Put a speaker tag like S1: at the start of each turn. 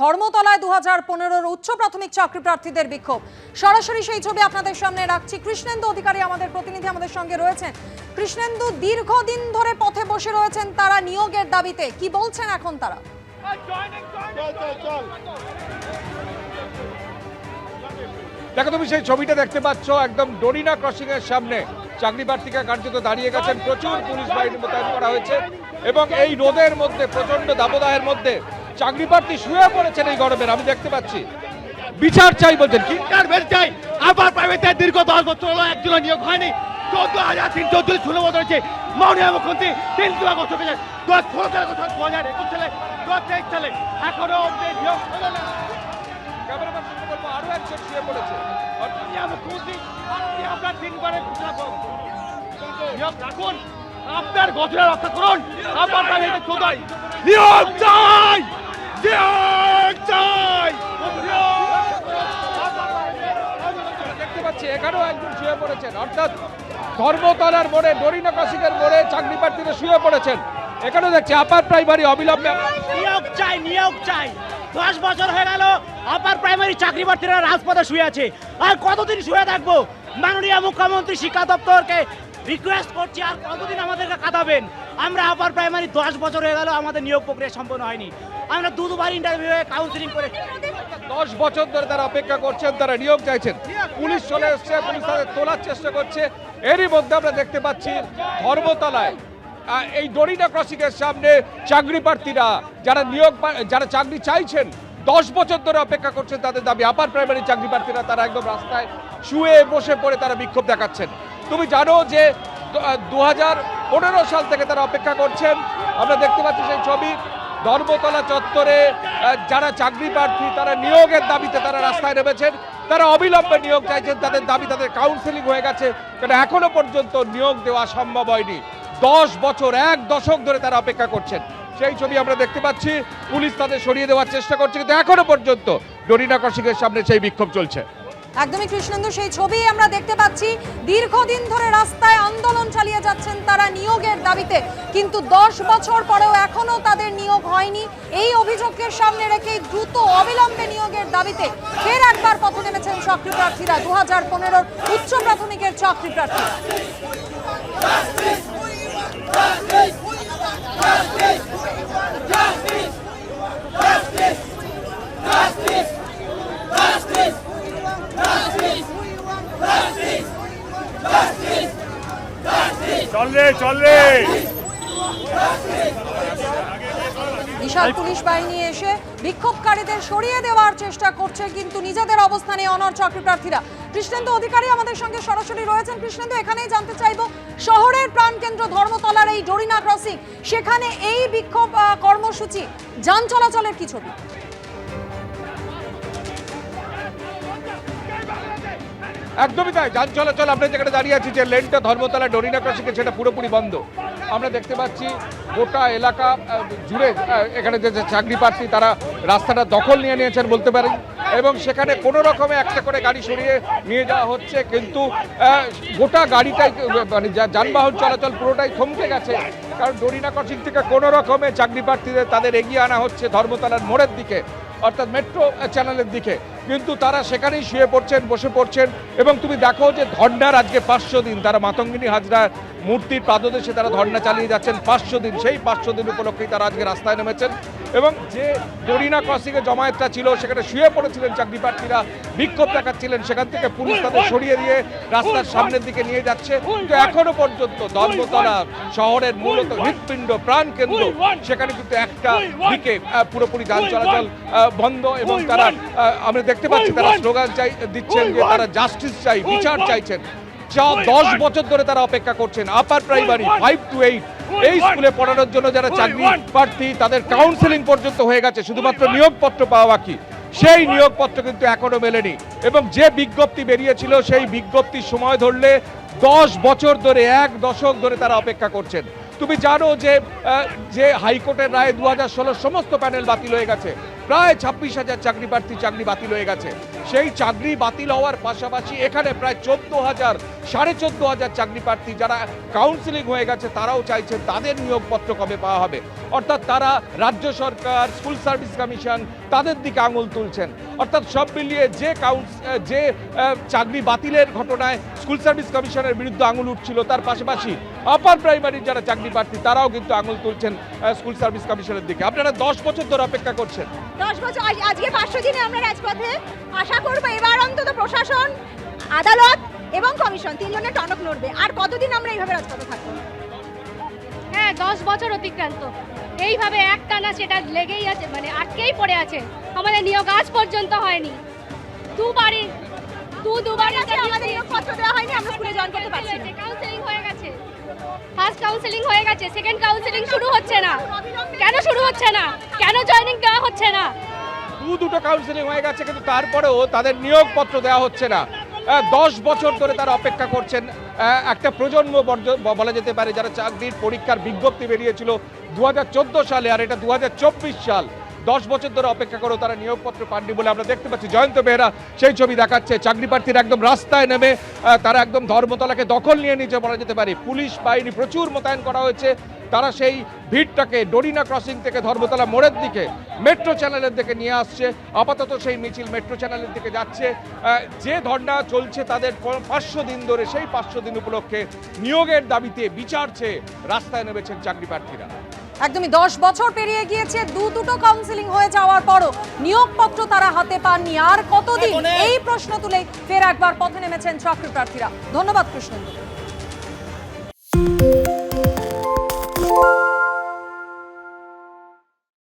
S1: ধর্মতলায় দু হাজার পনেরোর উচ্চ প্রাথমিক চাকরি প্রার্থীদের বিক্ষোভ। সরাসরি সেই ছবি আপনাদের সামনে রাখছি। কৃষ্ণেন্দু অধিকারী আমাদের প্রতিনিধি আমাদের সঙ্গে রয়েছেন। কৃষ্ণেন্দু, দীর্ঘদিন ধরে পথে বসে রয়েছেন তারা নিয়োগের দাবিতে। কি বলছেন এখন তারা?
S2: দেখো তুমি সেই ছবিটা দেখতে পাচ্ছ, একদম ডোরিনা ক্রসিং এর সামনে চাকরি প্রার্থীরা কার্যত দাঁড়িয়ে গেছেন। প্রচুর পুলিশ বাহিনী মোতায়েন করা হয়েছে এবং এই রোদের মধ্যে প্রচণ্ড দাবদাহের মধ্যে চাকরি প্রার্থী শুয়ে পড়েছেন এই গরমের আমি দেখতে পাচ্ছি। বিচার চাই বলছেন কি?
S3: ইন্টারভেল চাই। আবার প্রাইভেটে দীর্ঘ দশ বছর হলো একজন নিয়োগ হয়নি। চোদ্দ হাজার তিনশো চল্লিশ ষোলো বছর হয়েছে। মাননীয় মুখ্যমন্ত্রী আগস্ট থেকে দু হাজার ষোলো সালে দু হাজার একুশ সালে দু হাজার তেইশ সালে। এখনও অব্দি নিয়োগ হলো না।
S2: ক্যামেরাম্যান বলব আরও একজন শুয়ে পড়েছে।
S3: মাননীয় মুখ্যমন্ত্রী আপনি আপনার তিনবারের ঘোষণা করুন নিয়োগ রাখুন আপনার ঘোষণা রক্ষা করুন। আপনার নিয়োগ চাই!
S2: দেখতে পাচ্ছি, এখানেও একজন শুয়ে পড়েছেন। অর্থাৎ ধর্মতলার মোড়ে ডোরিনা ক্রসিং মোড়ে চাকরি প্রার্থীরা শুয়ে পড়েছেন। এখানেও দেখছি, আপার প্রাইমারি অবিলম্বে
S4: নিয়োগ চাই নিয়োগ চাই। দশ বছর হয়ে গেল, আপার প্রাইমারি চাকরি প্রার্থীরা রাজপথে শুয়ে আছে। আর কতদিন শুয়ে থাকব? মাননীয় মুখ্যমন্ত্রী শিক্ষা দপ্তরকে রিকোয়েস্ট করছি আর কতদিন আমাদেরকে কাঁদাবেন? আমরা আপার প্রাইমারি দশ বছর হয়ে গেল, আমাদের নিয়োগ প্রক্রিয়া সম্পন্ন হয়নি। আমরা দু দুবার ইন্টারভিউ কাউন্সিলিং করে
S2: দশ বছর ধরে তারা অপেক্ষা করছেন, তারা নিয়োগ চাইছেন। পুলিশ চলে এসছে, পুলিশ তাদের তোলার চেষ্টা করছে। এরই মধ্যে আমরা দেখতে পাচ্ছি ধর্মতলায় এই ডরিনা ক্রসিং এর সামনে চাকরি প্রার্থীরা, যারা নিয়োগ যারা চাকরি চাইছেন, দশ বছর ধরে অপেক্ষা করছেন তাদের দাবি। আপার প্রাইমারি চাকরি প্রার্থীরা তারা একদম রাস্তায় শুয়ে বসে পড়ে তারা বিক্ষোভ দেখাচ্ছেন। তুমি জানো যে দু হাজার পনেরো সাল থেকে তারা অপেক্ষা করছেন। আমরা দেখতে পাচ্ছি সেই ছবি। ধর্মতলা চত্বরে যারা চাকরি প্রার্থী, তারা নিয়োগের দাবিতে তারা রাস্তায় নেমেছেন। তারা অবিলম্বে নিয়োগ চাইছেন, তাদের দাবি তাদের কাউন্সেলিং হয়ে গেছে। কারণ এখনও পর্যন্ত নিয়োগ দেওয়া সম্ভব হয়নি। দশ বছর, এক দশক ধরে তারা অপেক্ষা করছেন। সেই ছবি আমরা দেখতে পাচ্ছি। পুলিশ তাদের সরিয়ে দেওয়ার চেষ্টা করছে, কিন্তু এখনও পর্যন্ত ডরিনা কৌশিকের সামনে সেই বিক্ষোভ চলছে।
S1: একদমই কৃষ্ণেন্দু সেই ছবি আমরা দেখতে পাচ্ছি দীর্ঘদিন ধরে রাস্তায় আন্দোলন চালিয়ে যাচ্ছেন তারা নিয়োগের দাবিতে কিন্তু দশ বছর পরেও এখনও তাদের নিয়োগ হয়নি এই অভিযোগকে সামনে রেখে দ্রুত অবিলম্বে নিয়োগের দাবিতে ফের একবার পথে নেমেছেন চাকরি প্রার্থীরা দু হাজার পনেরোর উচ্চ প্রাথমিকের চাকরি প্রার্থীরা বিশাল পুলিশ বাহিনী এসে বিক্ষোভকারীদের সরিয়ে দেওয়ার চেষ্টা করছে, কিন্তু নিজেদের অবস্থানে অনর চাকরি প্রার্থীরা। কৃষ্ণেন্দু অধিকারী আমাদের সঙ্গে সরাসরি রয়েছেন। কৃষ্ণেন্দু, এখানেই জানতে চাইব, শহরের প্রাণকেন্দ্র ধর্মতলার এই ডোরিনা ক্রসিং সেখানে এই বিক্ষোভ কর্মসূচি, যান চলাচলের কি ছবি?
S2: একদমই তাই। যান চলাচল আমরা যেখানে দাঁড়িয়ে আছি যে লেনটা ধর্মতলা ডরিনা ক্রসিংয়ে, সেটা পুরোপুরি বন্ধ। আমরা দেখতে পাচ্ছি গোটা এলাকা জুড়ে এখানে যে চাকরি প্রার্থী, তারা রাস্তাটা দখল নিয়ে নিয়েছেন বলতে পারেন এবং সেখানে কোনো রকমে একটা করে গাড়ি সরিয়ে নিয়ে যাওয়া হচ্ছে, কিন্তু গোটা গাড়িটাই মানে যানবাহন চলাচল পুরোটাই থমকে গেছে। কারণ ডরিনা ক্রসিং থেকে কোনো রকমে চাকরি প্রার্থীদের তাদের এগিয়ে আনা হচ্ছে ধর্মতলার মোড়ের দিকে। অর্থাৎ মেট্রো চ্যানেলের দিকে। কিন্তু তারা সেখানেই শুয়ে পড়ছেন, বসে পড়ছেন এবং তুমি দেখো যে ধর্নার আজকে পাঁচশো দিন। তারা মাতঙ্গিনী হাজরা মূর্তির পাদদেশে তারা ধর্না চালিয়ে যাচ্ছেন পাঁচশো দিন। সেই পাঁচশো দিন উপলক্ষেই তারা আজকে রাস্তায় নেমেছেন। এবং যে ডরিনা ক্রসিংয়ে জমায়েতটা ছিল, সেখানে শুয়ে পড়েছিলেন চাকরি প্রার্থীরা, বিক্ষোভ দেখাচ্ছিলেন, সেখান থেকে পুলিশ তাদের সরিয়ে দিয়ে রাস্তার সামনের দিকে নিয়ে যাচ্ছে। কিন্তু এখনও পর্যন্ত ধর্মতলা শহরের মূলত হৃৎপিণ্ড প্রাণ কেন্দ্র সেখানে কিন্তু একটা দিকে পুরোপুরি যান চলাচল বন্ধ এবং তারা আমরা দেখতে পাচ্ছি তারা স্লোগান চাই, দিচ্ছেন যে তারা জাস্টিস চাই, বিচার চাইছেন। যা দশ বছর ধরে তারা অপেক্ষা করছেন। Upper primary five to eight এই স্কুলে পড়ানোর জন্য যারা চাকরি প্রার্থী তাদের কাউন্সেলিং পর্যন্ত হয়ে গেছে। শুধুমাত্র নিয়োগপত্র পাওয়া বাকি। সেই নিয়োগপত্র কিন্তু এখনও মেলেনি। এবং যে বিজ্ঞপ্তি বেরিয়েছিল সেই বিজ্ঞপ্তির সময় ধরলে দশ বছর ধরে এক দশক ধরে তারা অপেক্ষা করছেন। তুমি জানো যে যে হাইকোর্টের রায়ে দু হাজার সমস্ত প্যানেল বাতিল হয়ে গেছে। প্রায় ছাব্বিশ হাজার চাকরি প্রার্থী চাকরি বাতিল হয়ে গেছে। সেই চাকরি বাতিল হওয়ার পাশাপাশি এখানে প্রায় চোদ্দ হাজার, সাড়ে চোদ্দ হাজার চাকরি প্রার্থী যারা কাউন্সিলিং হয়ে গেছে, তারাও চাইছেন তাদের নিয়োগপত্র কবে পাওয়া হবে? অর্থাৎ তারা রাজ্য সরকার স্কুল সার্ভিস কমিশন তাদের দিকে আঙুল তুলছেন। অর্থাৎ সব মিলিয়ে যে কাউন্স যে চাকরি বাতিলের ঘটনায় স্কুল সার্ভিস কমিশনের বিরুদ্ধে আঙুল উঠছিল, তার পাশাপাশি আপার প্রাইমারির যারা চাকরি প্রার্থী, তারাও কিন্তু আঙুল তুলছেন স্কুল সার্ভিস কমিশনের দিকে। আপনারা দশ বছর ধরে অপেক্ষা করছেন।
S5: দশ বছর আজকে পাঁচশো দিনে আমরা রাজপথে আশা করব এবার অন্তত প্রশাসন আদালত এবং কমিশন তিনজনের টনক নড়বে আর কতদিন আমরা এইভাবে রাজপথে থাকব?
S6: হ্যাঁ দশ বছর অতিক্রান্ত। এইভাবে একটানা সেটা লেগেই আছে মানে আটকেই পড়ে আছে। আমাদের নিয়োগ আজ পর্যন্ত হয়নি। দুবারই দু দুবার
S5: আছে, আমাদের নিয়োগপত্র দেওয়া হয়নি, আমরা স্কুলে join করতে পারছি।
S6: কাউন্সেলিং হয়ে গেছে। ফার্স্ট কাউন্সেলিং হয়ে গেছে সেকেন্ড কাউন্সেলিং শুরু হচ্ছে না। কেন শুরু হচ্ছে না? কেন জয়েনিং দেওয়া হচ্ছে না?
S2: দু দুটো কাউন্সিলিং হয়ে গেছে, কিন্তু তারপরেও তাদের নিয়োগপত্র দেওয়া হচ্ছে না। দশ বছর ধরে তারা অপেক্ষা করছেন। একটা প্রজন্ম বলা যেতে পারে যারা চাকরির পরীক্ষার বিজ্ঞপ্তি বেরিয়েছিল দু হাজার চোদ্দ সালে, আর এটা দু হাজার চব্বিশ সাল। দশ বছর ধরে অপেক্ষা করেও তারা নিয়োগপত্র পাননি বলে আমরা দেখতে পাচ্ছি। জয়ন্ত বেহরা সেই ছবি দেখাচ্ছে, চাকরি প্রার্থীরা একদম রাস্তায় নেমে তারা একদম ধর্মতলাকে দখল নিয়ে নিচে বলা যেতে পারে। পুলিশ বাহিনী প্রচুর মোতায়েন করা হয়েছে, তারা সেই ভিড়টাকে ডোরিনা ক্রসিং থেকে ধর্মতলা মোড়ের দিকে মেট্রো চ্যানেলের দিকে নিয়ে আসছে। আপাতত সেই মিছিল মেট্রো চ্যানেলের দিকে যাচ্ছে। যে ধর্না চলছে তাদের পাঁচশো দিন ধরে সেই পাঁচশো দিন উপলক্ষে নিয়োগের দাবিতে বিচার চেয়ে রাস্তায় নেমেছেন চাকরি প্রার্থীরা।
S1: একদমই দশ বছর পেরিয়ে গিয়েছে দু দুটো কাউন্সিলিং হয়ে যাওয়ার পরও নিয়োগপত্র তারা হাতে পাননি। আর কতদিন? এই প্রশ্ন তুলে ফের একবার পথে নেমেছেন চাকরি প্রার্থীরা ধন্যবাদ কৃষ্ণেন্দু।